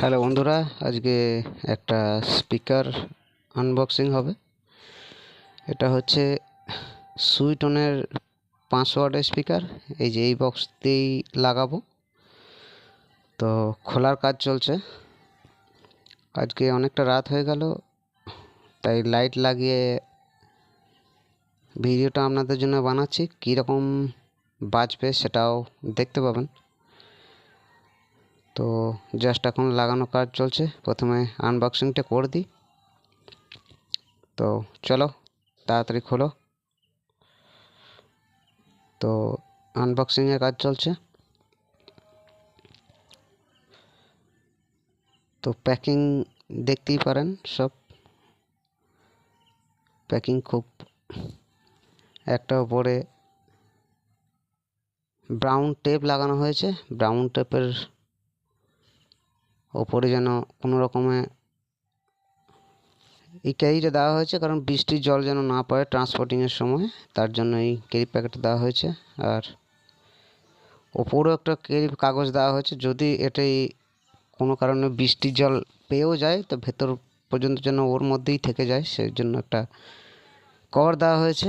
Hello বন্ধুরা, আজকে একটা স্পিকার আনবক্সিং হবে। এটা হচ্ছে সুইটনের পাঁচশো স্পিকার এই যে এই বক্স দিয়েই লাগাবো। তো খোলার কাজ চলছে। আজকে অনেকটা রাত হয়ে গেল, তাই লাইট লাগিয়ে ভিডিওটা আপনাদের জন্য বানাচ্ছি। কীরকম বাজবে সেটাও দেখতে পাবেন। তো জাস্ট এখন লাগানো কাজ চলছে। প্রথমে আনবক্সিংটা করে দিই। তো চলো, তাড়াতাড়ি খোলো। তো আনবক্সিংয়ের কাজ চলছে। তো প্যাকিং দেখতেই পারেন সব। প্যাকিং খুব একটা উপরে ব্রাউন টেপ লাগানো হয়েছে। ব্রাউন টেপের ওপরে যেন কোনো রকমে এই ক্যারিটা দেওয়া হয়েছে কারণ বৃষ্টির জল যেন না পড়ে ট্রান্সপোর্টিংয়ের সময়, তার জন্য এই ক্যারি প্যাকেটটা দেওয়া হয়েছে। আর ওপরেও একটা ক্যারি কাগজ দেওয়া হয়েছে, যদি এটাই কোনো কারণে বৃষ্টির জল পেয়েও যায়, তো ভেতর পর্যন্ত যেন ওর মধ্যেই থেকে যায় সেই জন্য একটা কভার দেওয়া হয়েছে।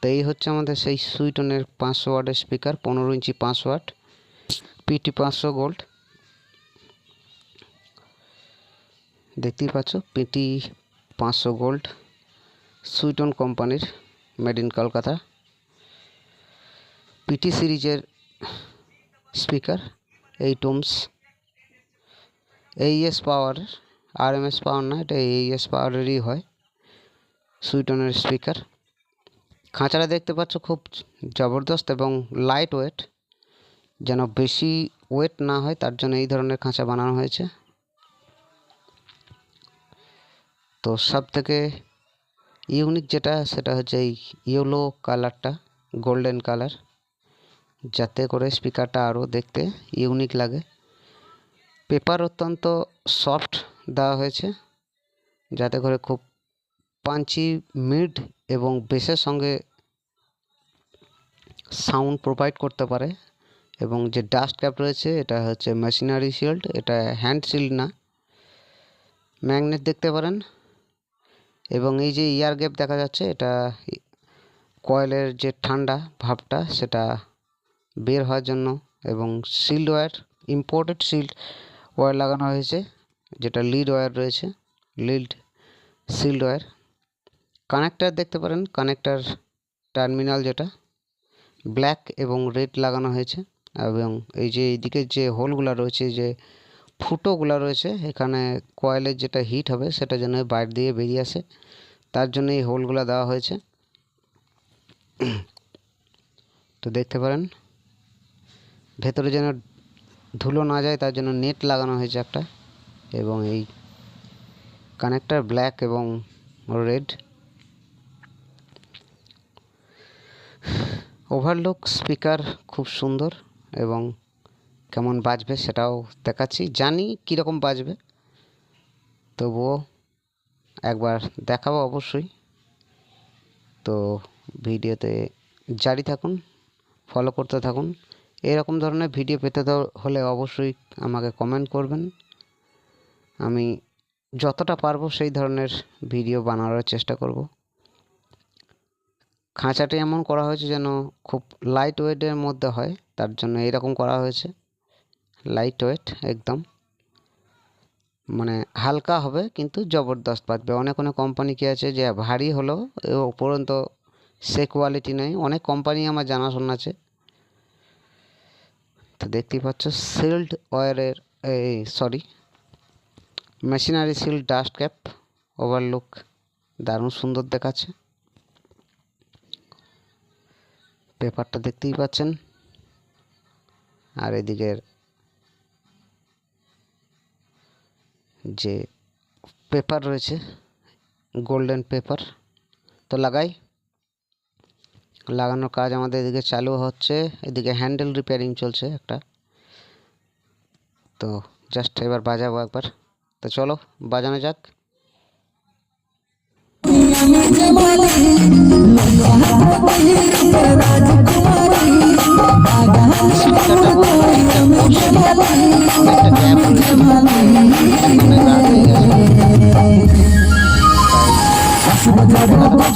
তো এই হচ্ছে আমাদের সেই সুইটনের পাঁচশো ওয়াটের স্পিকার, পনেরো ইঞ্চি পাঁচশো ওয়াট, পিটি পাঁচশো গোল্ড। দেখতেই পাচ্ছ, পিটি পাঁচশো গোল্ড, সুইটন কোম্পানির মেড ইন কলকাতা। পিটি সিরিজের স্পিকার, এই টুমস। এইএস পাওয়ার আর এম এস পাওয়ার না, এটা এইএস পাওয়ারেরই হয়, সুইটনের স্পিকার। খাঁচাটা দেখতে পাচ্ছ, খুব জবরদস্ত এবং লাইট ওয়েট যেন বেশি ওয়েট না হয়, তার জন্য এই ধরনের খাঁচা বানানো হয়েছে। তো সব থেকে ইউনিক যেটা, সেটা হচ্ছে এই ইয়েলো কালারটা গোল্ডেন কালার যাতে করে স্পিকারটা আরও দেখতে ইউনিক লাগে। পেপার অত্যন্ত সফট দেওয়া হয়েছে, যাতে করে খুব পাঞ্চি মিড এবং বেসের সঙ্গে সাউন্ড প্রোভাইড করতে পারে। এবং যে ডাস্ট ক্যাপ রয়েছে, এটা হচ্ছে মেশিনারি শিল্ড এটা হ্যান্ড শিল্ড না। ম্যাগনেট দেখতে পারেন। এবং এই যে ইয়ার গ্যাপ দেখা যাচ্ছে, এটা কয়েলের যে ঠান্ডা ভাবটা, সেটা বের হওয়ার জন্য এবং shield wire imported shield wire লাগানো হয়েছে, যেটা লিড ওয়্যার রয়েছে লিড শিল্ড ওয়্যার কানেক্টার দেখতে পারেন কানেক্টার টার্মিনাল যেটা ব্ল্যাক এবং রেড লাগানো হয়েছে এবং এই যে এইদিকে যে হোলগুলো রয়েছে, যে ফুটোগুলো রয়েছে, এখানে কয়েলের যেটা হিট হবে সেটা যেন বাইরে দিয়ে বেরিয়ে আসে, তার জন্য এই হোলগুলো দেওয়া হয়েছে। তো দেখতে পারেন, ভেতরে যেন ধুলো না যায়, তার জন্য নেট লাগানো হয়েছে একটা, এবং এই কানেক্টার ব্ল্যাক এবং রেড ওভারলুক স্পিকার খুব সুন্দর এবং কেমন বাজবে সেটাও দেখাচ্ছি। জানি কীরকম বাজবে, তবুও একবার দেখাবো অবশ্যই। তো ভিডিওতে জারি থাকুন ফলো করতে থাকুন। এরকম ধরনের ভিডিও পেতে হলে অবশ্যই আমাকে কমেন্ট করবেন। আমি যতটা পারব সেই ধরনের ভিডিও বানানোর চেষ্টা করব। খাঁচাটি এমন করা হয়েছে যেন খুব লাইট ওয়েটের মধ্যে হয়, তার জন্য এরকম করা হয়েছে। লাইট ওয়েট একদম। মানে হালকা হবে, কিন্তু জবরদস্ত বাজবে অনেক অনেক কোম্পানি কি আছে যে ভারী হলেও উপরন্ত সে কোয়ালিটি নেই। অনেক কোম্পানি আমার জানাশোনা আছে। তো দেখতেই পাচ্ছ সিল্ড ওয়ারের এই sorry machinery shield dust cap overlook দারুণ সুন্দর দেখাচ্ছে। পেপারটা দেখতেই পাচ্ছেন। আর এদিকের যে পেপার রয়েছে গোল্ডেন পেপার তো লাগাই। লাগানোর কাজ আমাদের এদিকে চালু হচ্ছে এদিকে হ্যান্ডেল রিপেয়ারিং চলছে একটা। তো জাস্ট এবার বাজাবো একবার। তো চলো বাজানো যাক। একটা